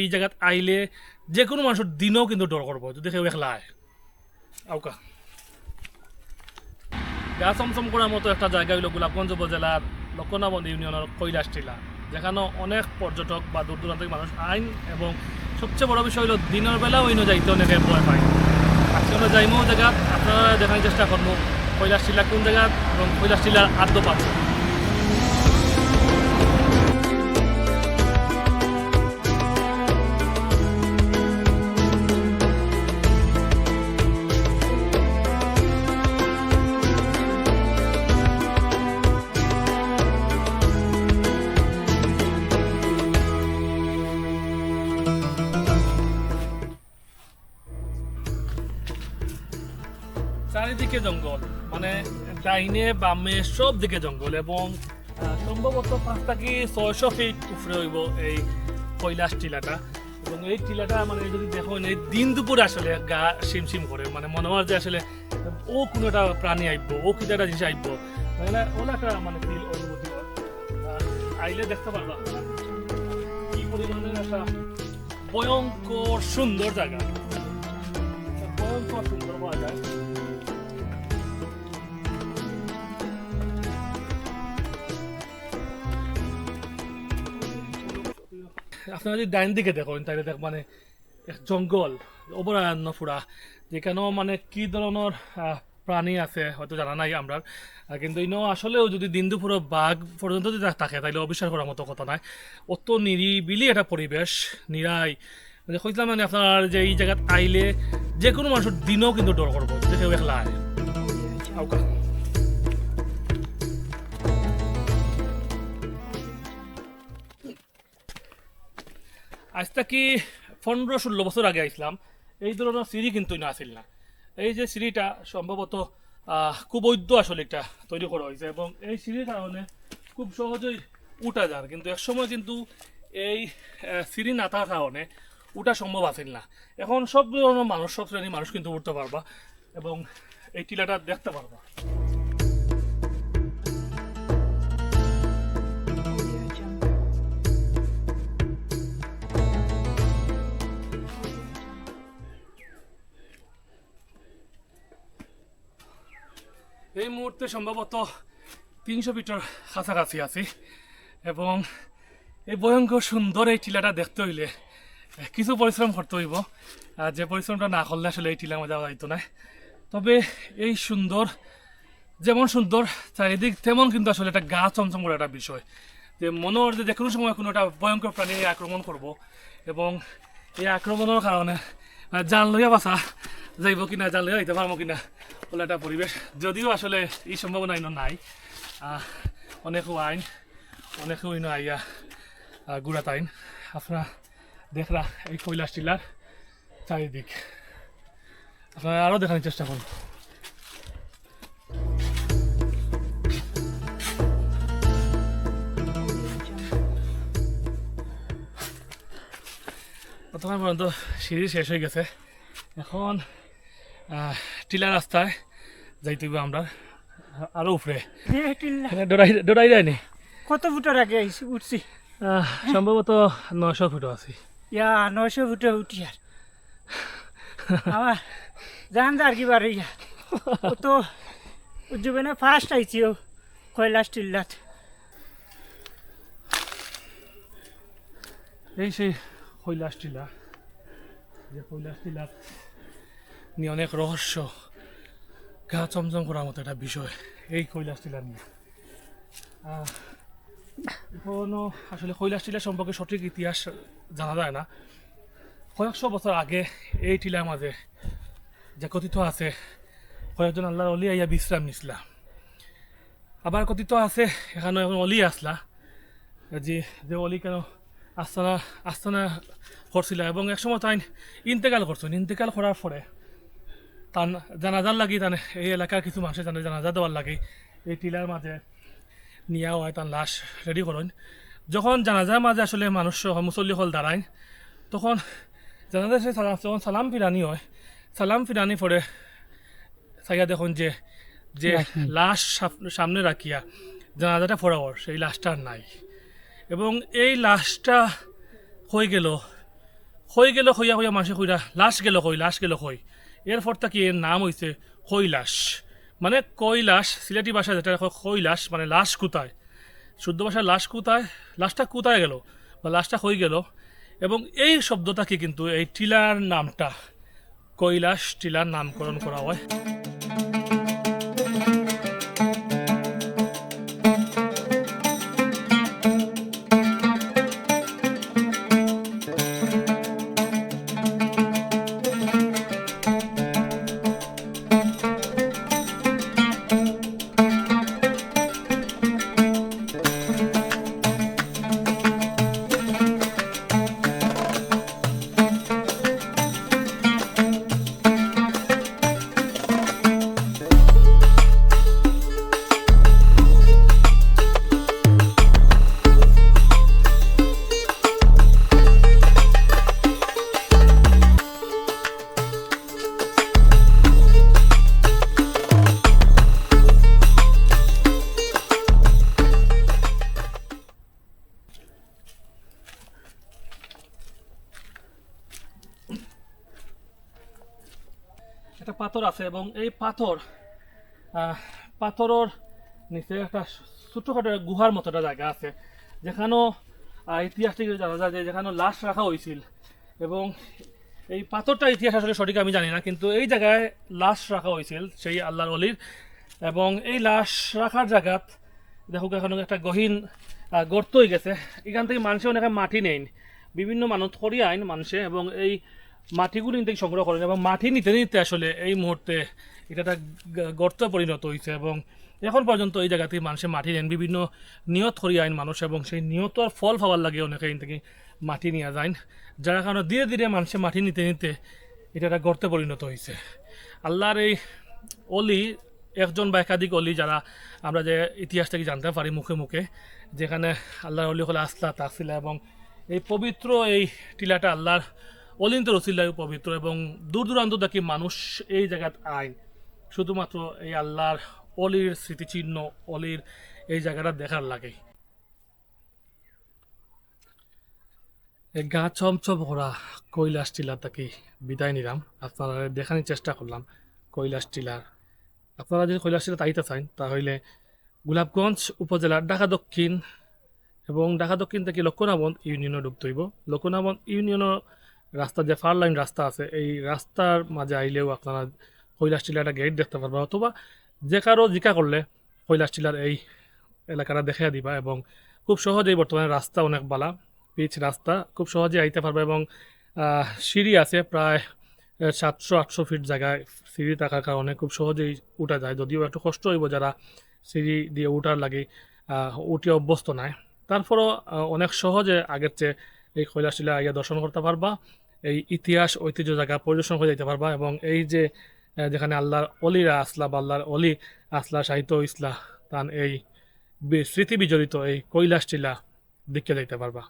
এই জায়গাত আইলে যে কোনো মানুষের দিনও কিন্তু ডর করব যদি কেউ একলা আয় আউকা গা চমচম করার মতো একটা জায়গা হইল গোলাপগঞ্জ উপজেলার লক্ষণাবন্দ ইউনিয়নের কৈলাস টিলা, যেখানে অনেক পর্যটক বা দূর দূরান্ত মানুষ আইন এবং সবচেয়ে বড় বিষয় হলো দিনের বেলাও অন্য যাইতে অনেকে ভয় পায়। আজকে আমরা যাইমো জায়গা আপনারা দেখার চেষ্টা করব কৈলাস টিলা কোন জায়গা এবং কৈলাস টিলার আদ্য চারিদিকে জঙ্গল মানে ডাইনে, বামে সব দিকে জঙ্গল এবং সম্ভবত পাঁচটা কি ছয়শো ফিট উপরে হইব এই কৈলাস টিলাটা। এবং এই টিলাটা মানে যদি দেখো, এই দিন দুপুরে আসলে গা শিমশিম করে মানে মনে হয় যে আসলে ও কোনো একটা প্রাণী আইব ও একটা জিনিস আইব মানে ওলা একটা মানে ফিল অনুভূতি। আইলে দেখতে পারবা কি পরিমাণে একটা ভয়ঙ্কর সুন্দর জায়গা। ভয়ঙ্কর সুন্দর পাওয়া যায় আপনারা যদি ডাইন দিকে দেখেন তাহলে দেখ মানে জঙ্গল, অভয়ারণ্য পুরা যেখানেও মানে কি ধরনের প্রাণী আছে, হয়তো জানা নাই আমরা। কিন্তু ইনো আসলেও যদি দিন দুপুরে বাঘ পর্যন্ত যদি থাকে তাহলে অবিশ্বাস করার মতো কথা নাই। অত নিরিবিলি একটা পরিবেশ, নিরাই। মানে কইছিলাম মানে আপনার যে এই জায়গাত আইলে যে কোনো মানুষের দিনও কিন্তু ডর করব, যে কেউ একলা আয়। আজ থেকে পনেরো ষোলো বছর আগে আইসলাম এই ধরনের সিঁড়ি কিন্তু না আসিল না। এই যে সিঁড়িটা সম্ভবত খুব বৈধ আসলে এটা তৈরি করা হয়েছে এবং এই সিঁড়ির কারণে খুব সহজেই উঠা যার কিন্তু এক সময় কিন্তু এই সিঁড়ি না থাকার কারণে উঠা সম্ভব আছিল না। এখন সব ধরনের মানুষ, সব শ্রেণির মানুষ কিন্তু উঠতে পারবা এবং এই টিলাটা দেখতে পারবা। মুহূর্তে সম্ভবত তিনশো মিটার কাছাকাছি আছি এবং এই ভয়ঙ্কর সুন্দর এই টিলাটা দেখতে হইলে কিছু পরিশ্রম করতে হইব। আর যে পরিশ্রমটা না করলে আসলে এই টিলা মজা যাইতো না তবে এই সুন্দর যেমন সুন্দর চারিদিক তেমন কিন্তু আসলে একটা গা চমচম করা একটা বিষয়। যে মনে হয় যে কোনো সময় কোনো একটা ভয়ঙ্কর প্রাণী আক্রমণ করব এবং এই আক্রমণের কারণে আহ, জান লইয়া বাসা যাইব কিনা জান লইয়া হইতে পারব কিনা বলে একটা পরিবেশ। যদিও আসলে এই সম্ভাবনা ইনো নাই। আহ, অনেকও আইন অনেকও ইনো আইয়া আহ, গুড়াত আইন। আপনারা দেখরা এই কৈলাস টিলার চারিদিক। আপনারা আরও দেখানোর চেষ্টা করুন। প্রথমে পর্যন্ত সিঁড়ি শেষ হয়ে গেছে। এখন টিলা রাস্তায় যাইতে হইব আমরা। আরও উপরে। ডোরাই ডোরাই যায়নি কত ফুটের আগে আইসি উঠছি। সম্ভবত নশো ফুট আছি। ইয়া নয়শো ফুটে উঠি আর। আমার জান যার কি বারে ইয়া? তো জীবনে ফার্স্ট আইছি ও কৈলাস টিল্লাত এই সেই কৈলাস টিলা। যে কৈলাস টিলা নিয়ে অনেক রহস্য। গা চমচম করার মতো একটা বিষয়। এই কৈলাস টিলা নিয়ে। আহ, এখনও আসলে কৈলাস টিলা সম্পর্কে সঠিক ইতিহাস জানা যায় না। কয়েকশো বছর আগে এই টিলার মাঝে যে কথিত আছে কয়েকজন আল্লাহর অলি আইয়া বিশ্রাম নিছিলা। আবার কথিত আছে এখানে এখন অলি আসলা যে যে অলি কেন আস্তানা আস্তানা করছিল এবং একসময় তাই ইন্তেকাল করছেন। ইন্তেকাল করার পরে তান জানাজার লাগি তান এই এলাকার কিছু মানুষের জানে জানাজা দেওয়ার লাগে। এই টিলার মাঝে নিয়া হয় তার লাশ রেডি করেন। যখন জানাজার মাঝে আসলে মানুষ মুসল্লি হল দাঁড়ায় তখন জানাজা সে যখন সালাম ফিরানি হয় সালাম ফিরানি পরে সাইয়া দেখুন যে যে লাশ সামনে রাখিয়া জানাজাটা ফোরাওয়ার সেই লাশটা আর নাই। এবং এই লাশটা হয়ে গেল হয়ে গেল হইয়া হইয়া মানুষে কইরা লাশ গেল কই লাশ গেল কই? এরপর থেকে এর নাম হয়েছে কৈলাস। মানে কৈলাস, সিলেটি ভাষায় যেটা কৈলাস মানে লাশ কোথায়? শুদ্ধ ভাষায় লাশ কোথায়? লাশটা কোথায় গেল? বা লাশটা হয়ে গেল? এবং এই শব্দটাকে কিন্তু এই টিলার নামটা, কৈলাস টিলার নামকরণ করা হয়। পাথর আছে এবং এই পাথর পাথরের নিচে একটা ছোটখাটো গুহার মতো একটা জায়গা আছে, যেখানেও ইতিহাস থেকে জানা যায় যে যেখানে লাশ রাখা হয়েছিল। এবং এই পাথরটা ইতিহাস আসলে সঠিক আমি জানি না, কিন্তু এই জায়গায় লাশ রাখা হয়েছিল সেই আল্লাহর অলির এবং এই লাশ রাখার জায়গাত, দেখো এখন একটা গহীন গর্ত হয়ে গেছে। এখান থেকে মানুষে অনেকে মাটি নেন বিভিন্ন মানুষ খড়ি আইন মানুষে এবং এই মাটিগুলো নিতে সংগ্রহ করেন এবং মাটি নিতে নিতে আসলে এই মুহূর্তে এটা একটা গর্তে পরিণত হয়েছে এবং এখন পর্যন্ত এই জায়গাতে মানুষে মাটি নেন। বিভিন্ন নিয়ত করি আইন মানুষ এবং সেই নিয়তর ফল পাওয়ার লাগে অনেকে থেকে মাটি নিয়ে যায় যার কারণে ধীরে ধীরে মানুষে মাটি নিতে নিতে এটা একটা গর্তে পরিণত হয়েছে আল্লাহর এই অলি, একজন বা একাধিক অলি যারা আমরা যে ইতিহাস থেকে জানতে পারি মুখে মুখে, যেখানে আল্লাহর অলি হলে আসলা তাকসিলা এবং এই পবিত্র এই টিলাটা আল্লাহর অলিন্ত রসিল্লায় পবিত্র এবং দূর দূরান্ত দেখি মানুষ এই জায়গাত আয়। শুধুমাত্র এই আল্লাহর অলির স্মৃতিচিহ্ন, অলির এই জায়গাটা দেখার লাগে। গা চমচম করা কৈলাস টিলার তাকে বিদায় নিলাম। আপনারা দেখানোর চেষ্টা করলাম কৈলাস টিলার। আপনারা যদি কৈলাস টিলা তাইতে চান, তাহলে গোলাপগঞ্জ উপজেলার ঢাকা দক্ষিণ এবং ঢাকা দক্ষিণ থেকে লক্ষণাবন ইউনিয়নে ডুব হইব। লক্ষণাবন ইউনিয়নের রাস্তা যে ফার লাইন রাস্তা আছে, এই রাস্তার মাঝে আইলেও আপনারা কৈলাস টিলার একটা গেট দেখতে পারবা অথবা যে কারও জিকা করলে কৈলাস টিলার এই এলাকাটা দেখা দিবা এবং খুব সহজেই বর্তমানে রাস্তা অনেক বালা, পিচ রাস্তা, খুব সহজে আইতে পারবে এবং সিঁড়ি আছে প্রায় সাতশো, আটশো ফিট জায়গায় সিঁড়ি থাকার কারণে খুব সহজেই উঠা যায়। যদিও একটু কষ্ট হইব যারা সিঁড়ি দিয়ে উঠার লাগে উঠে অভ্যস্ত নাই। তারপরও অনেক সহজে আগের চেয়ে এই কৈলাসটিলা আগে দর্শন করতে পারবা। এই ইতিহাস, ঐতিহ্য জায়গা পরিদর্শন করে যেতে পারবা এবং এই যে যেখানে আল্লাহর অলিরা আসলা বা আল্লাহর অলি আসলা, সাহিত্য ইসলা তান এই স্মৃতি বিজড়িত এই কৈলাসটিলা দেখতে যাইতে পারবা।